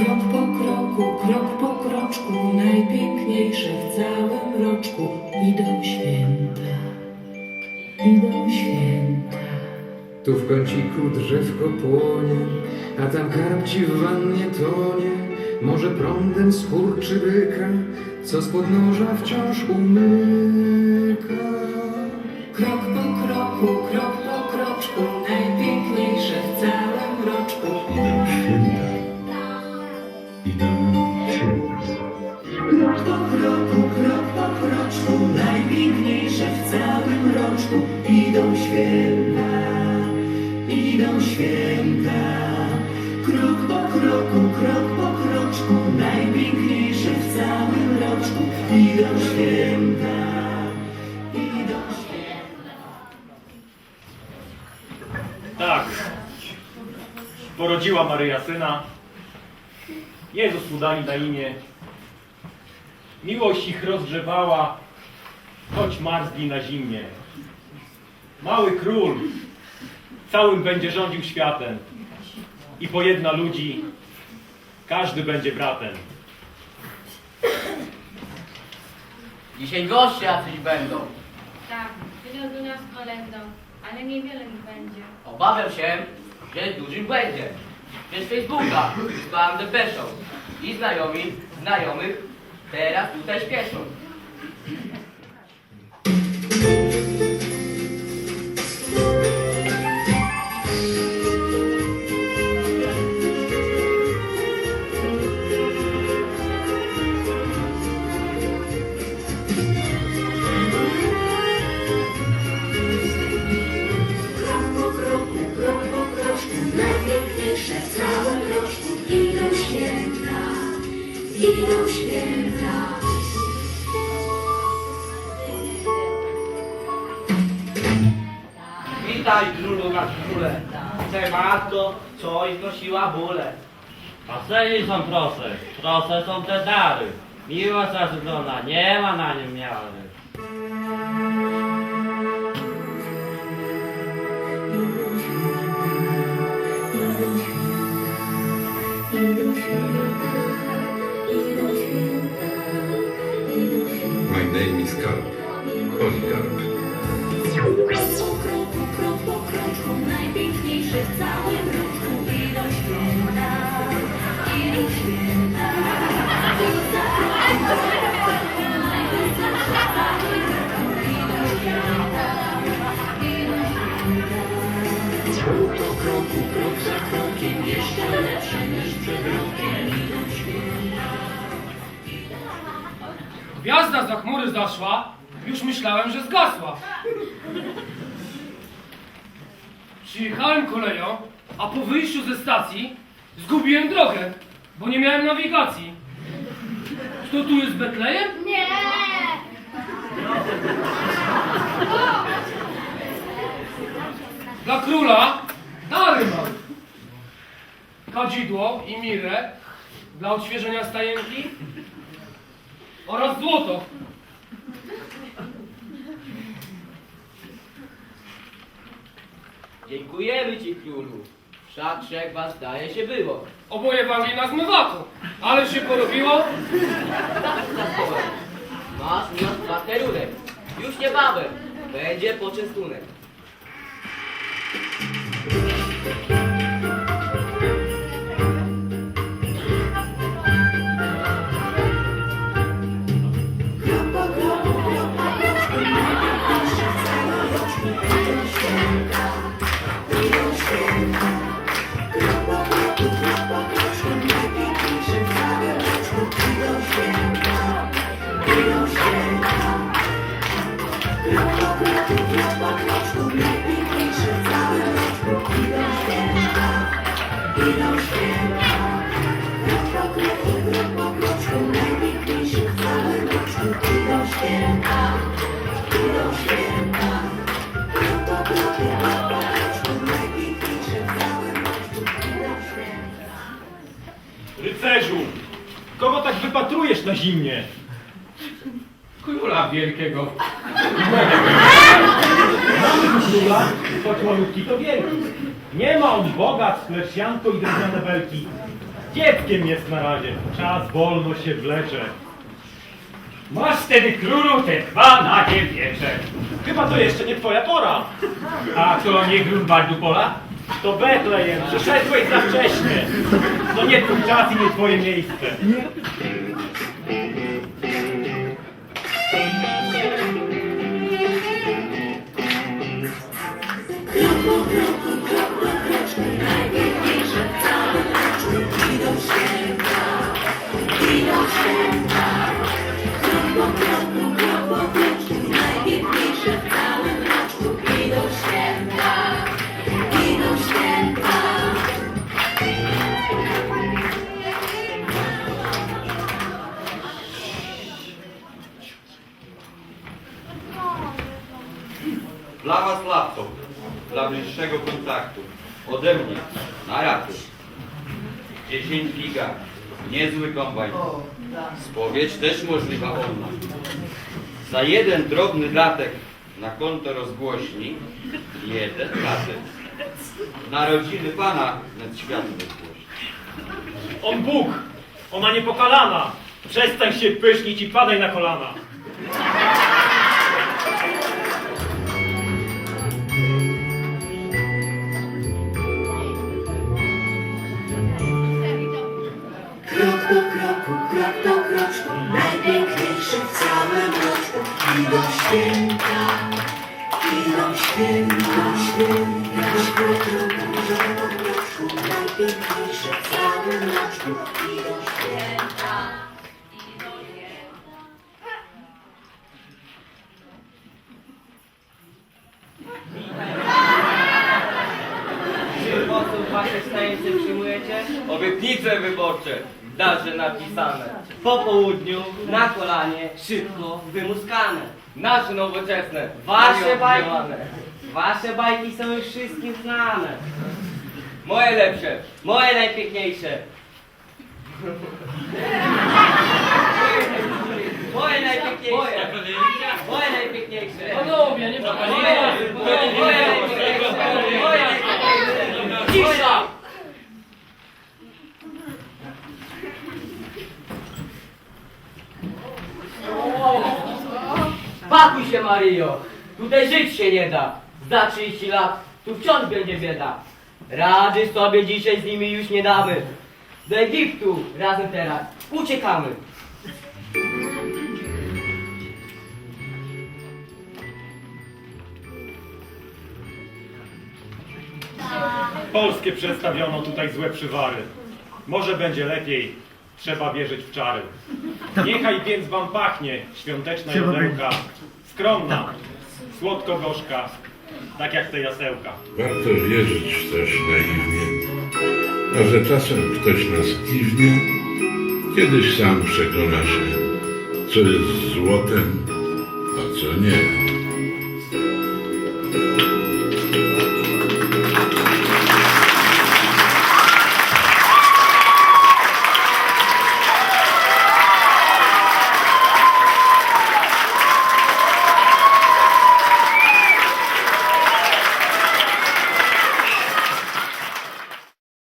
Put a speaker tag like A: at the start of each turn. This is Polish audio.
A: Krok po kroku, krok po kroczku, najpiękniejsze w całym roczku. Idą święta, idą święta.
B: Tu w kąciku drzewko płonie, a tam karp ci w wannie tonie. Może prądem skurczy byka, co z podnoża wciąż umyka.
A: Krok po kroku, krok Idą święta, idą święta.
C: Tak. Porodziła Maryja syna. Jezus mu dali na imię. Miłość ich rozgrzewała, choć marzli na zimnie. Mały król całym będzie rządził światem. I pojedna ludzi, każdy będzie bratem.
D: Dzisiaj goście jacyś będą.
E: Tak, przywiozły nas kolędą, ale niewiele ich będzie.
D: Obawiam się, że dużym będzie. Przez Facebooka wysłałem depeszą. I znajomi, znajomych teraz tutaj śpieszą. Witaj królu na króle. Te matko coś nosiła bóle.
F: Paseni są proste, proste są te dary. Miłość zażywiona, nie ma na nim miary.
G: Najpiękniejsze w całym roczku. Idą święta, idą święta. Kroku, krok za krokiem, jeszcze lepsze niż przed rokiem. Idą święta.
H: Gwiazda za chmury zaszła, już myślałem, że zgasła. Przyjechałem koleją, a po wyjściu ze stacji zgubiłem drogę, bo nie miałem nawigacji. Kto tu jest Betlejem?
E: Nie!
H: Dla króla dary mam. Kadzidło i mirę dla odświeżenia stajenki oraz złoto.
D: Dziękujemy ci królu. Wszak trzech was zdaje się było.
H: Oboje wali na zmywaku, ale się porobiło.
D: Masz u nas pasterunek. Już niebawem będzie poczęstunek.
C: Rycerzu, kogo tak wypatrujesz na zimnie?
H: Króla wielkiego.
C: Króla, choć malutki to wielki. Nie ma on bogactw, lecz sianko i drewniane belki. Dzieckiem jest na razie. Czas wolno się wlecze. Masz wtedy królu te dwa nagie wiecze. Chyba to jeszcze nie twoja pora. A to nie Grunwaldu pola? To Betlejem, przyszedłeś za wcześnie. To nie twój czas i nie twoje miejsce.
I: Bliższego kontaktu. Ode mnie, na raty. 10 giga, niezły kombajn. Spowiedź też możliwa ona. Za jeden drobny datek na konto rozgłośni, jeden datek. Narodziny Pana nad światem rozgłośni.
C: On Bóg, ona niepokalana. Przestań się pysznić i padaj na kolana.
A: Kroku, krok po kroczku, najpiękniejsze w całym roczku. Idą święta, idą święta, święta. Krok po kroczku, najpiękniejsze w całym roczku. Idą święta, idą święta.
G: Czy posłów wasze tajemnice przyjmujecie? Obietnice wyborcze, darze napisane. Po południu, na kolanie, szybko wymuskane. Nasze nowoczesne, wasze bajki. Wasze bajki są już wszystkim znane. Moje lepsze, moje najpiękniejsze. Moje najpiękniejsze. Moje najpiękniejsze.
H: Panowie, nie
G: Moje, moje, moje najpiękniejsze. Moje najpiękniejsze. Cisza! Maryjo! Tutaj żyć się nie da. Za 30 lat tu wciąż będzie bieda. Rady sobie dzisiaj z nimi już nie damy. Do Egiptu razem teraz uciekamy.
C: Polskie przedstawiono tutaj złe przywary. Może będzie lepiej, trzeba wierzyć w czary. Niechaj więc wam pachnie świąteczna jodełka. Skromna, słodko-gorzka, tak jak te jasełka.
J: Warto wierzyć w coś naiwnie, a że czasem ktoś nas kiwnie, kiedyś sam przekona się, co jest złotem, a co nie.